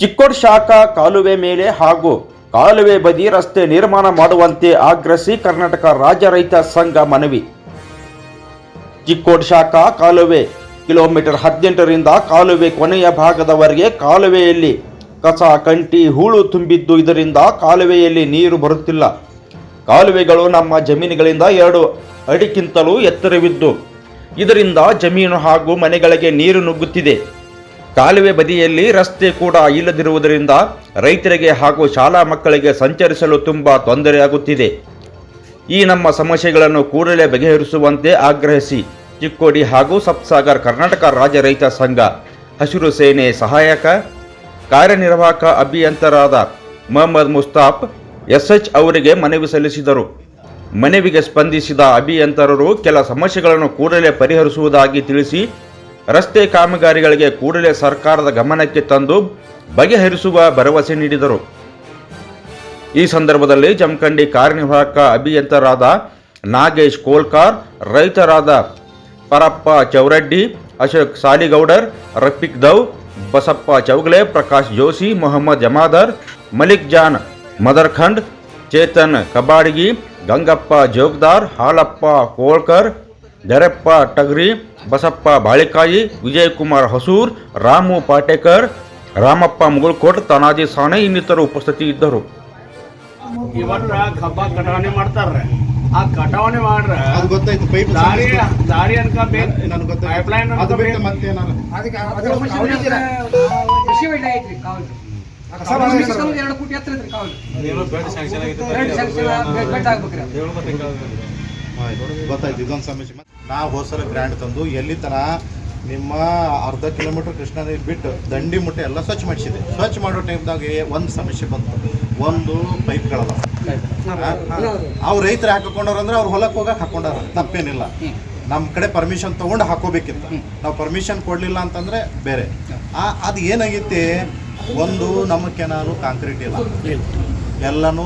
ಚಿಕ್ಕೋಡ್ ಶಾಖಾ ಕಾಲುವೆ ಮೇಲೆ ಹಾಗೂ ಕಾಲುವೆ ಬದಿ ರಸ್ತೆ ನಿರ್ಮಾಣ ಮಾಡುವಂತೆ ಆಗ್ರಹಿಸಿ ಕರ್ನಾಟಕ ರಾಜ್ಯ ರೈತ ಸಂಘ ಮನವಿ. ಚಿಕ್ಕೋಡ್ ಶಾಖಾ ಕಾಲುವೆ ಕಿಲೋಮೀಟರ್ ಹದಿನೆಂಟರಿಂದ ಕಾಲುವೆ ಕೊನೆಯ ಭಾಗದವರೆಗೆ ಕಾಲುವೆಯಲ್ಲಿ ಕಸ, ಕಂಟಿ, ಹೂಳು ತುಂಬಿದ್ದು ಇದರಿಂದ ಕಾಲುವೆಯಲ್ಲಿ ನೀರು ಬರುತ್ತಿಲ್ಲ. ಕಾಲುವೆಗಳು ನಮ್ಮ ಜಮೀನುಗಳಿಂದ ಎರಡು ಅಡಿಗಿಂತಲೂ ಎತ್ತರವಿದ್ದು, ಇದರಿಂದ ಜಮೀನು ಹಾಗೂ ಮನೆಗಳಿಗೆ ನೀರು ನುಗ್ಗುತ್ತಿದೆ. ಕಾಲುವೆ ಬದಿಯಲ್ಲಿ ರಸ್ತೆ ಕೂಡ ಇಲ್ಲದಿರುವುದರಿಂದ ರೈತರಿಗೆ ಹಾಗೂ ಶಾಲಾ ಮಕ್ಕಳಿಗೆ ಸಂಚರಿಸಲು ತುಂಬ ತೊಂದರೆಯಾಗುತ್ತಿದೆ. ಈ ನಮ್ಮ ಸಮಸ್ಯೆಗಳನ್ನು ಕೂಡಲೇ ಬಗೆಹರಿಸುವಂತೆ ಆಗ್ರಹಿಸಿ ಚಿಕ್ಕೋಡಿ ಹಾಗೂ ಸಬ್ಸಾಗರ್ ಕರ್ನಾಟಕ ರಾಜ್ಯ ರೈತ ಸಂಘ, ಹಸಿರು ಸೇನೆ ಸಹಾಯಕ, ಕಾರ್ಯನಿರ್ವಾಹಕ ಅಭಿಯಂತರಾದ ಮೊಹಮ್ಮದ್ ಮುಸ್ತಾಫ್, ಎಸ್ಎಚ್ ಅವರಿಗೆ ಮನವಿ ಸಲ್ಲಿಸಿದರು. ಮನವಿಗೆ ಸ್ಪಂದಿಸಿದ ಅಭಿಯಂತರರು ಕೆಲ ಸಮಸ್ಯೆಗಳನ್ನು ಕೂಡಲೇ ಪರಿಹರಿಸುವುದಾಗಿ ತಿಳಿಸಿ ರಸ್ತೆ ಕಾಮಗಾರಿಗಳಿಗೆ ಕೂಡಲೇ ಸರ್ಕಾರದ ಗಮನಕ್ಕೆ ತಂದು ಬಗೆಹರಿಸುವ ಭರವಸೆ ನೀಡಿದರು. ಈ ಸಂದರ್ಭದಲ್ಲಿ ಜಮಖಂಡಿ ಕಾರ್ಯನಿರ್ವಾಹಕ ಅಭಿಯಂತರಾದ ನಾಗೇಶ್ ಕೋಲ್ಕಾರ್, ರೈತರಾದ ಪರಪ್ಪ ಚೌರಡ್ಡಿ, ಅಶೋಕ್ ಸಾಲಿಗೌಡರ್, ರಫಿಕ್ ದವ್ ಬಸಪ್ಪ ಚೌಗಲೆ, ಪ್ರಕಾಶ್ ಜೋಶಿ, ಮೊಹಮ್ಮದ್ ಜಮಾದರ್, ಮಲಿಕ್ ಜಾನ್ ಮದರ್ಖಂಡ್, ಚೇತನ್ ಕಬಾಡಿಗಿ, ಗಂಗಪ್ಪ ಜೋಗ್ದಾರ್, ಹಾಲಪ್ಪ ಕೋಳ್ಕರ್ ದರೆಪ್ಪ ಟಗ್ರಿ ಬಸಪ್ಪ ಬಾಳಿಕಾಯಿ ವಿಜಯಕುಮಾರ್ ಹಸೂರ್ ರಾಮು ಪಾಟೇಕರ್ ರಾಮಪ್ಪ ಮುಗುಳ್ಕೋಟ್ ತನಾಜಿ ಸಾಣೆ ಇನ್ನಿತರ ಉಪಸ್ಥಿತಿ ಇದ್ದರು ಇವತ್ತ ಕಬ್ಬ ಕಟಾವಣೆ ಮಾಡ್ತಾರ್ರಿ. ಆ ಕಟಾವಣೆ ಮಾಡ್ರ ಅದು ಗೊತ್ತಾಯ್ತು ಪೈಪ್ ದಾರಿ ದಾರಿ ಅನ್ಕ ಬೇಕು ನನಗೆ ಗೊತ್ತಾಯ್ತು ಪೈಪ್ಲೈನ್ ಅದು ಬಿಟ್ಟು ಮತ್ತೇನಾರ ಅದಕ್ಕೆ ಅದಕ್ಕೆ ಕಾವಲಿಗೆ ಕೃಷಿ ಹೊಂಡ ಐತ್ರಿ ಕಾವಲು. ಎರಡು ಕೋಟಿ ಹತ್ರ ಐತ್ರಿ ಕಾವಲು. ಎರಡು ಸ್ಯಾಂಕ್ಷನ್ ಆಗ್ಬೇಕ್ರಿ. ಗೊತ್ತಾಯ್ತು ಇದೊಂದು ಸಮಸ್ಯೆ ನಾವು ಹೋಸಲ ಗ್ರ್ಯಾಂಡ್ ತಂದು ಎಲ್ಲಿ ತನ ನಿಮ್ಮ ಅರ್ಧ ಕಿಲೋಮೀಟರ್ ಕೃಷ್ಣ ನೀರು ಬಿಟ್ಟು ದಂಡಿ ಮುಟ್ಟೆ ಎಲ್ಲ ಸ್ವಚ್ಛ ಮಾಡಿಸಿದೆ. ಸ್ವಚ್ಛ ಮಾಡೋ ಟೈಮ್ದಾಗ ಒಂದು ಸಮಸ್ಯೆ ಬಂತು. ಒಂದು ಪೈಪ್ಗಳದ ಅವ್ರು ರೈತರು ಹಾಕೊಂಡವ್ರು ಅಂದ್ರೆ ಅವ್ರು ಹೊಲಕ್ಕೆ ಹೋಗಕ್ಕೆ ಹಾಕೊಂಡಾರ. ತಪ್ಪೇನಿಲ್ಲ. ನಮ್ಮ ಕಡೆ ಪರ್ಮಿಷನ್ ತೊಗೊಂಡು ಹಾಕೋಬೇಕಿತ್ತು. ನಾವು ಪರ್ಮಿಷನ್ ಕೊಡಲಿಲ್ಲ ಅಂತಂದ್ರೆ ಬೇರೆ. ಅದು ಏನಾಗೈತಿ ಒಂದು ನಮ್ಮ ಕೆನಾಲು ಕಾಂಕ್ರೀಟ್ ಇಲ್ಲ. ಎಲ್ಲನೂ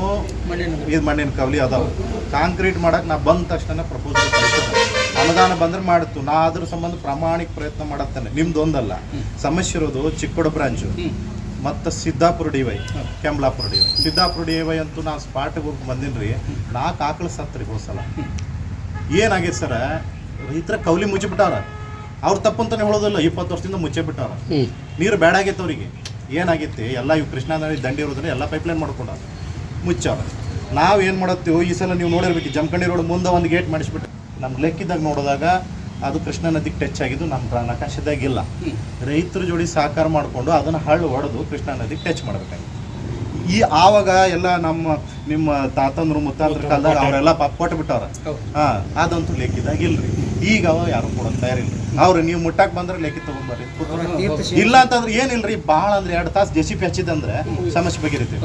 ಇದು ಮಣ್ಣಿನ ಕವಲಿ ಅದಾವೆ. ಕಾಂಕ್ರೀಟ್ ಮಾಡಕ್ಕೆ ನಾ ಬಂದ ತಕ್ಷಣ ಪ್ರಪೋಸಲ್ ಅನುದಾನ ಬಂದ್ರೆ ಮಾಡ್ತು ನಾ ಅದ್ರ ಸಂಬಂಧ ಪ್ರಾಮಾಣಿಕ ಪ್ರಯತ್ನ ಮಾಡತ್ತೇನೆ. ನಿಮ್ದು ಒಂದಲ್ಲ. ಸಮಸ್ಯೆ ಇರೋದು ಚಿಕ್ಕೋಡ ಬ್ರಾಂಚು ಮತ್ತು Siddapura D Y Kemblapura D Y Siddapura D Y ಅಂತೂ ನಾ ಸ್ಪಾಟ್ಗೆ ಹೋಗಿ ಬಂದೀನಿ ರೀ ನಾಲ್ಕು ಆಕಳು ಸತ್ರಿ ಹೋಸಲ ಏನಾಗೈತೆ ಸರ? ರೈತರ ಕೌಲಿ ಮುಚ್ಚಿಬಿಟ್ಟಾರ. ಅವ್ರು ತಪ್ಪಂತಾನೆ ಹೇಳೋದಿಲ್ಲ. ಇಪ್ಪತ್ತು ವರ್ಷದಿಂದ ಮುಚ್ಚೆ ಬಿಟ್ಟಾರ. ನೀರು ಬೇಡ ಆಗೈತೆ ಅವ್ರಿಗೆ. ಏನಾಗೈತಿ? ಎಲ್ಲ ಇವು ಕೃಷ್ಣಾ ನದಿ ದಂಡಿ ಇರೋದ್ರೆ ಎಲ್ಲ ಪೈಪ್ಲೈನ್ ಮಾಡ್ಕೊಂಡಾರ. ಮುಚ್ಚಾರ ನಾವು ಏನು ಮಾಡತ್ತೀವಿ ಈ ಸಲ ನೀವು ನೋಡಿರ್ಬೇಕು ಜಮಖಂಡಿ ರೋಡ್ ಮುಂದೆ ಒಂದು ಗೇಟ್ ಮಾಡಿಸ್ಬಿಟ್ಟು. ನಮ್ಮ ಲೆಕ್ಕಿದಾಗ ನೋಡಿದಾಗ ಅದು ಕೃಷ್ಣ ನದಿಗೆ ಟಚ್ ಆಗಿದ್ದು ನಮ್ಮ ನಕಾಶದಾಗಿಲ್ಲ ರೈತರ ಜೋಡಿ ಸಹಕಾರ ಮಾಡಿಕೊಂಡು ಅದನ್ನು ಹಳ್ಳು ಹೊಡೆದು ಕೃಷ್ಣಾ ನದಿಗೆ ಟಚ್ ಮಾಡಬೇಕಾಗಿತ್ತು. ಈ ಆವಾಗ ಎಲ್ಲ ನಮ್ಮ ನಿಮ್ಮ ತಾತಂದ್ರು ಮುತ್ತಾಂದ್ರ ಕಾಲದಾಗ ಅವರೆಲ್ಲ ಪಾಪ ಕೊಟ್ಟು ಬಿಟ್ಟವ್ರ. ಹಾ ಅದಂತೂ ಲೆಕ್ಕಿದಾಗ ಇಲ್ರಿ ಈಗ ಅವ ಯಾರು ಕೊಡೋದು ತಯಾರಿಲ್ಲ ಅವ್ರು ನೀವು ಮುಟ್ಟಾಕ್ ಬಂದ್ರೆ ಲೆಕ್ಕಿ ತಗೊಂಡ್ಬರ್ರಿ ಇಲ್ಲ ಅಂತಂದ್ರೆ ಏನಿಲ್ರಿ ಭಾಳ ಅಂದ್ರೆ ಎರಡು ತಾಸು ಜೆಸಿಪಿ ಹಚ್ಚಿದಂದ್ರೆ ಸಮಸ್ಯೆ ಬಗೆರಿತೀವಿ